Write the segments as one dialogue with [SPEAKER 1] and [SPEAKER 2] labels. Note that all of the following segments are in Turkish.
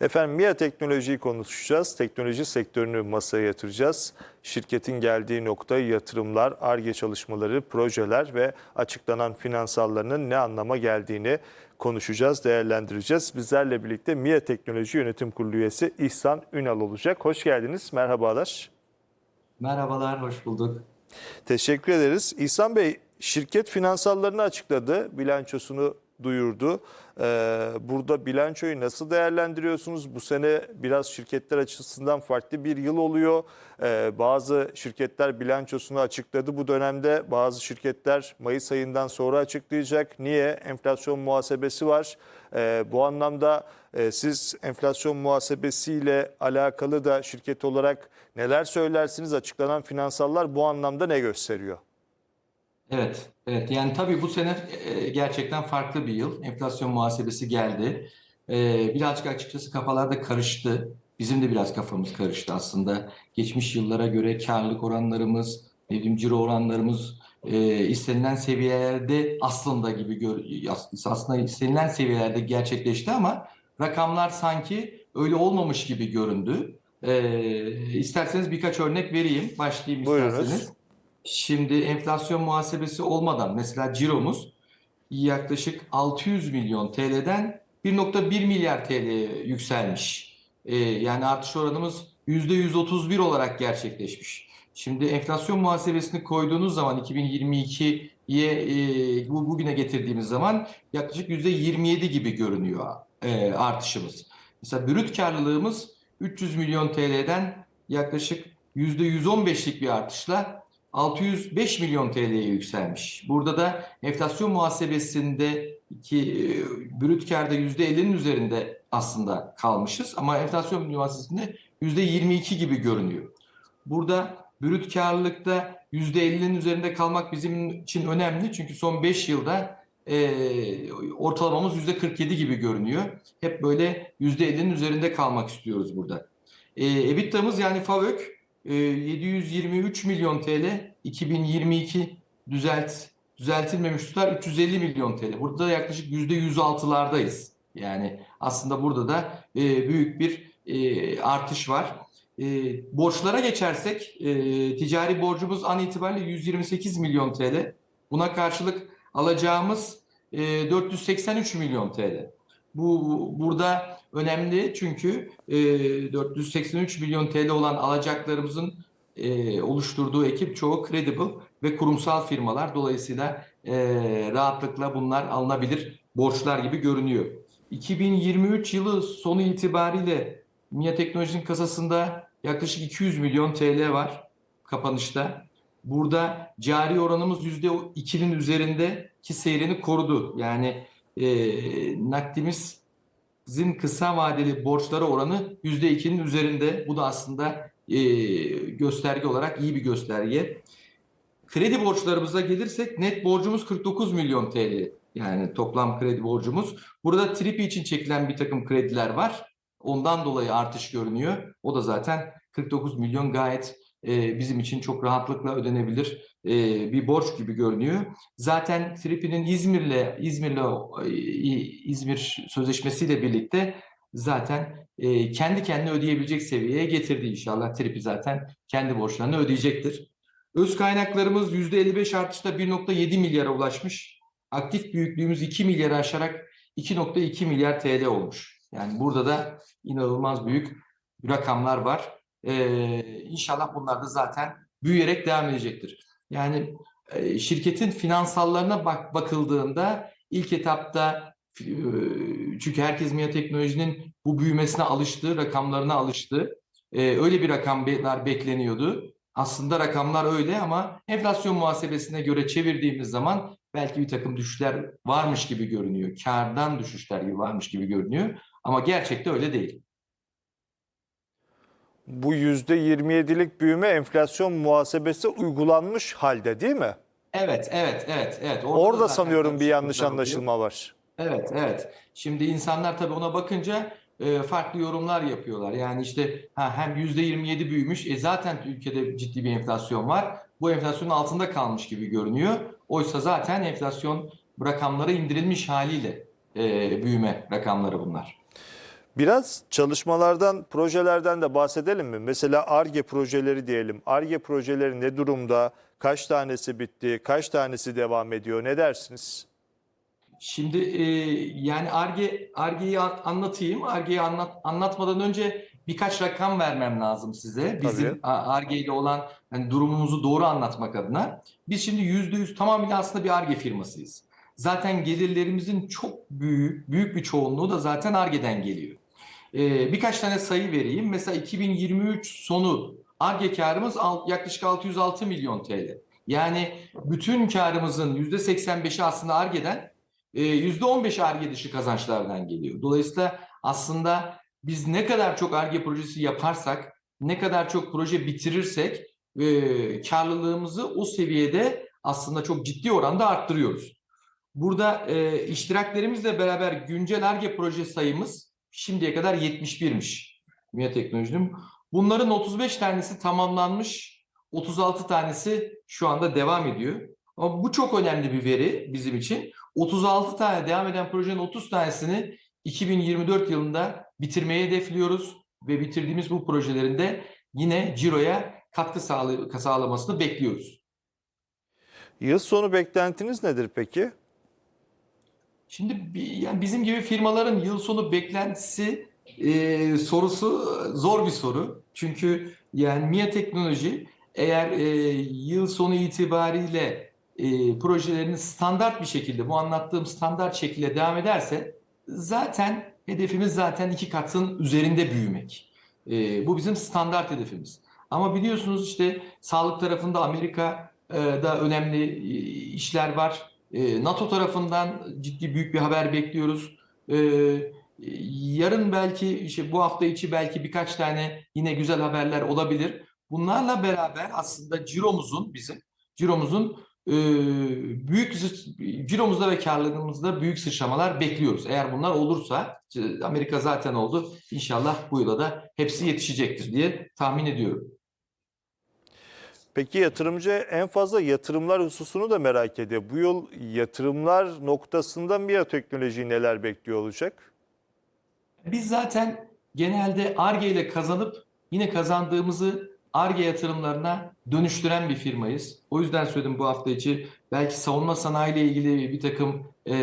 [SPEAKER 1] Efendim MIA teknolojiyi konuşacağız. Teknoloji sektörünü masaya yatıracağız. Şirketin geldiği nokta yatırımlar, ARGE çalışmaları, projeler ve açıklanan finansallarının ne anlama geldiğini konuşacağız, değerlendireceğiz. Bizlerle birlikte MIA Teknoloji Yönetim Kurulu üyesi İhsan Ünal olacak. Hoş geldiniz, merhabalar.
[SPEAKER 2] Merhabalar, hoş bulduk.
[SPEAKER 1] Teşekkür ederiz. İhsan Bey, şirket finansallarını açıkladı, bilançosunu duyurdu. Ee, burada bilançoyu nasıl değerlendiriyorsunuz? Bu sene biraz şirketler açısından farklı bir yıl oluyor. Ee, bazı şirketler bilançosunu açıkladı bu dönemde. Bazı şirketler Mayıs ayından sonra açıklayacak. Niye? Enflasyon muhasebesi var. Ee, bu anlamda e, siz enflasyon muhasebesiyle alakalı da şirket olarak neler söylersiniz? Açıklanan finansallar bu anlamda ne gösteriyor?
[SPEAKER 2] Evet, evet. Yani tabii bu sene e, gerçekten farklı bir yıl. Enflasyon muhasebesi geldi. E, birazcık açıkçası kafalarda karıştı. Bizim de biraz kafamız karıştı aslında. Geçmiş yıllara göre karlılık oranlarımız, ne bileyim ciro oranlarımız e, istenilen seviyelerde aslında gibi gör, aslında istenilen seviyelerde gerçekleşti ama rakamlar sanki öyle olmamış gibi göründü. E, isterseniz birkaç örnek vereyim. Başlayayım
[SPEAKER 1] Buyurunuz.
[SPEAKER 2] isterseniz. Şimdi enflasyon muhasebesi olmadan mesela ciromuz yaklaşık 600 milyon TL'den 1.1 milyar TL'ye yükselmiş. Ee, yani artış oranımız %131 olarak gerçekleşmiş. Şimdi enflasyon muhasebesini koyduğunuz zaman 2022'ye e, bu bugüne getirdiğimiz zaman yaklaşık %27 gibi görünüyor e, artışımız. Mesela brüt karlılığımız 300 milyon TL'den yaklaşık %115'lik bir artışla 605 milyon TL'ye yükselmiş. Burada da enflasyon muhasebesinde ki e, brüt karda %50'nin üzerinde aslında kalmışız ama enflasyon muhasebesinde %22 gibi görünüyor. Burada brüt karlılıkta %50'nin üzerinde kalmak bizim için önemli çünkü son 5 yılda e, ortalamamız %47 gibi görünüyor. Hep böyle %50'nin üzerinde kalmak istiyoruz burada. E, EBITDA'mız yani FAVÖK 723 milyon TL 2022 düzelt düzeltilmemiş tutar 350 milyon TL. Burada da yaklaşık %106'lardayız. Yani aslında burada da e, büyük bir e, artış var. E, borçlara geçersek ticari borcumuz an itibariyle 128 milyon TL. Buna karşılık alacağımız e, 483 milyon TL. Bu burada önemli çünkü e, 483 milyon TL olan alacaklarımızın e, oluşturduğu ekip çoğu credible ve kurumsal firmalar. Dolayısıyla e, rahatlıkla bunlar alınabilir borçlar gibi görünüyor. 2023 yılı sonu itibariyle MIA Teknoloji'nin kasasında yaklaşık 200 milyon TL var kapanışta. Burada cari oranımız %2'nin üzerinde ki seyrini korudu. Yani e, nakdimizin kısa vadeli borçlara oranı %2'nin üzerinde. Bu da aslında e, gösterge olarak iyi bir gösterge. Kredi borçlarımıza gelirsek net borcumuz 49 milyon TL. Yani toplam kredi borcumuz. Burada Tripi için çekilen bir takım krediler var. Ondan dolayı artış görünüyor. O da zaten 49 milyon gayet e, bizim için çok rahatlıkla ödenebilir e, bir borç gibi görünüyor. Zaten Tripi'nin İzmir'le İzmir'le e, İzmir sözleşmesiyle birlikte zaten e, kendi kendine ödeyebilecek seviyeye getirdi inşallah. Tripi zaten kendi borçlarını ödeyecektir. Öz kaynaklarımız %55 artışla 1.7 milyara ulaşmış. Aktif büyüklüğümüz 2 milyarı aşarak 2.2 milyar TL olmuş. Yani burada da inanılmaz büyük rakamlar var. Ee, inşallah bunlar da zaten büyüyerek devam edecektir. Yani e, şirketin finansallarına bak bakıldığında ilk etapta e, çünkü herkes MIA Teknoloji'nin bu büyümesine alıştı, rakamlarına alıştı. E, öyle bir rakamlar bekleniyordu. Aslında rakamlar öyle ama enflasyon muhasebesine göre çevirdiğimiz zaman belki bir takım düşüşler varmış gibi görünüyor. Kardan düşüşler gibi varmış gibi görünüyor. Ama gerçekte öyle değil.
[SPEAKER 1] Bu %27'lik büyüme enflasyon muhasebesi uygulanmış halde değil mi?
[SPEAKER 2] Evet, evet, evet, evet. Orada,
[SPEAKER 1] Orada sanıyorum bir yanlış
[SPEAKER 2] oluyor.
[SPEAKER 1] anlaşılma var.
[SPEAKER 2] Evet, evet. Şimdi insanlar tabii ona bakınca e, farklı yorumlar yapıyorlar. Yani işte ha, hem %27 büyümüş, e, zaten ülkede ciddi bir enflasyon var. Bu enflasyonun altında kalmış gibi görünüyor. Oysa zaten enflasyon rakamları indirilmiş haliyle e, büyüme rakamları bunlar.
[SPEAKER 1] Biraz çalışmalardan, projelerden de bahsedelim mi? Mesela ARGE projeleri diyelim. ARGE projeleri ne durumda? Kaç tanesi bitti? Kaç tanesi devam ediyor? Ne dersiniz?
[SPEAKER 2] Şimdi e, yani Arge Arge'yi an- anlatayım. Arge'yi anlat anlatmadan önce birkaç rakam vermem lazım size. Bizim Arge ile olan hani durumumuzu doğru anlatmak adına. Biz şimdi yüzde yüz tamamıyla aslında bir Arge firmasıyız. Zaten gelirlerimizin çok büyük büyük bir çoğunluğu da zaten Arge'den geliyor. E, birkaç tane sayı vereyim. Mesela 2023 sonu Arge karımız yaklaşık 606 milyon TL. Yani bütün karımızın %85'i aslında Arge'den, e, %15 Ar-Ge dışı kazançlardan geliyor. Dolayısıyla aslında biz ne kadar çok Ar-Ge projesi yaparsak, ne kadar çok proje bitirirsek e, karlılığımızı o seviyede aslında çok ciddi oranda arttırıyoruz. Burada e, iştiraklerimizle beraber güncel Ar-Ge proje sayımız şimdiye kadar 71'miş MİA Teknoloji'nin. Bunların 35 tanesi tamamlanmış, 36 tanesi şu anda devam ediyor. Ama bu çok önemli bir veri bizim için. 36 tane devam eden projenin 30 tanesini 2024 yılında bitirmeyi hedefliyoruz ve bitirdiğimiz bu projelerin de yine ciroya katkı sağlamasını bekliyoruz.
[SPEAKER 1] Yıl sonu beklentiniz nedir peki?
[SPEAKER 2] Şimdi yani bizim gibi firmaların yıl sonu beklentisi e, sorusu zor bir soru. Çünkü yani MIA Teknoloji eğer e, yıl sonu itibariyle e, projelerini standart bir şekilde bu anlattığım standart şekilde devam ederse zaten hedefimiz zaten iki katın üzerinde büyümek. E, bu bizim standart hedefimiz. Ama biliyorsunuz işte sağlık tarafında Amerika'da önemli e, işler var. E, NATO tarafından ciddi büyük bir haber bekliyoruz. E, yarın belki işte bu hafta içi belki birkaç tane yine güzel haberler olabilir. Bunlarla beraber aslında ciromuzun bizim ciromuzun e, büyük ciromuzda ve karlılığımızda büyük sıçramalar bekliyoruz. Eğer bunlar olursa Amerika zaten oldu. İnşallah bu yıla da hepsi yetişecektir diye tahmin ediyorum.
[SPEAKER 1] Peki yatırımcı en fazla yatırımlar hususunu da merak ediyor. Bu yıl yatırımlar noktasında MİA Teknoloji neler bekliyor olacak?
[SPEAKER 2] Biz zaten genelde Ar-Ge ile kazanıp yine kazandığımızı Ar-Ge yatırımlarına dönüştüren bir firmayız. O yüzden söyledim bu hafta içi belki savunma sanayi ile ilgili bir takım e,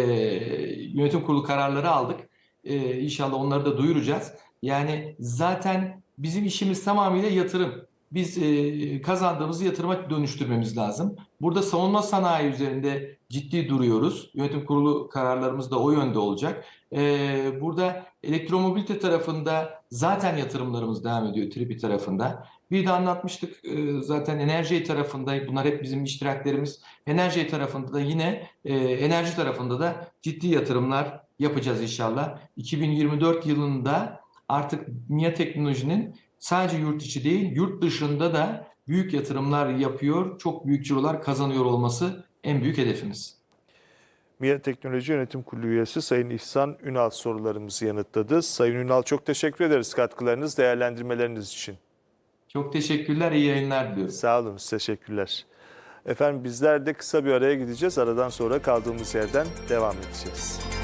[SPEAKER 2] yönetim kurulu kararları aldık. E, inşallah onları da duyuracağız. Yani zaten bizim işimiz tamamıyla yatırım. Biz e, kazandığımızı yatırıma dönüştürmemiz lazım. Burada savunma sanayi üzerinde ciddi duruyoruz. Yönetim kurulu kararlarımız da o yönde olacak. Ee, burada elektromobilite tarafında zaten yatırımlarımız devam ediyor TRİPİ tarafında. Bir de anlatmıştık e, zaten enerji tarafında bunlar hep bizim iştiraklerimiz. Enerji tarafında da yine e, enerji tarafında da ciddi yatırımlar yapacağız inşallah. 2024 yılında artık MİA Teknoloji'nin sadece yurt içi değil yurt dışında da büyük yatırımlar yapıyor, çok büyük cirolar kazanıyor olması en büyük hedefimiz.
[SPEAKER 1] MİA Teknoloji Yönetim Kurulu üyesi Sayın İhsan Ünal sorularımızı yanıtladı. Sayın Ünal çok teşekkür ederiz katkılarınız, değerlendirmeleriniz için.
[SPEAKER 2] Çok teşekkürler, iyi yayınlar diliyorum.
[SPEAKER 1] Sağ olun, teşekkürler. Efendim bizler de kısa bir araya gideceğiz. Aradan sonra kaldığımız yerden devam edeceğiz.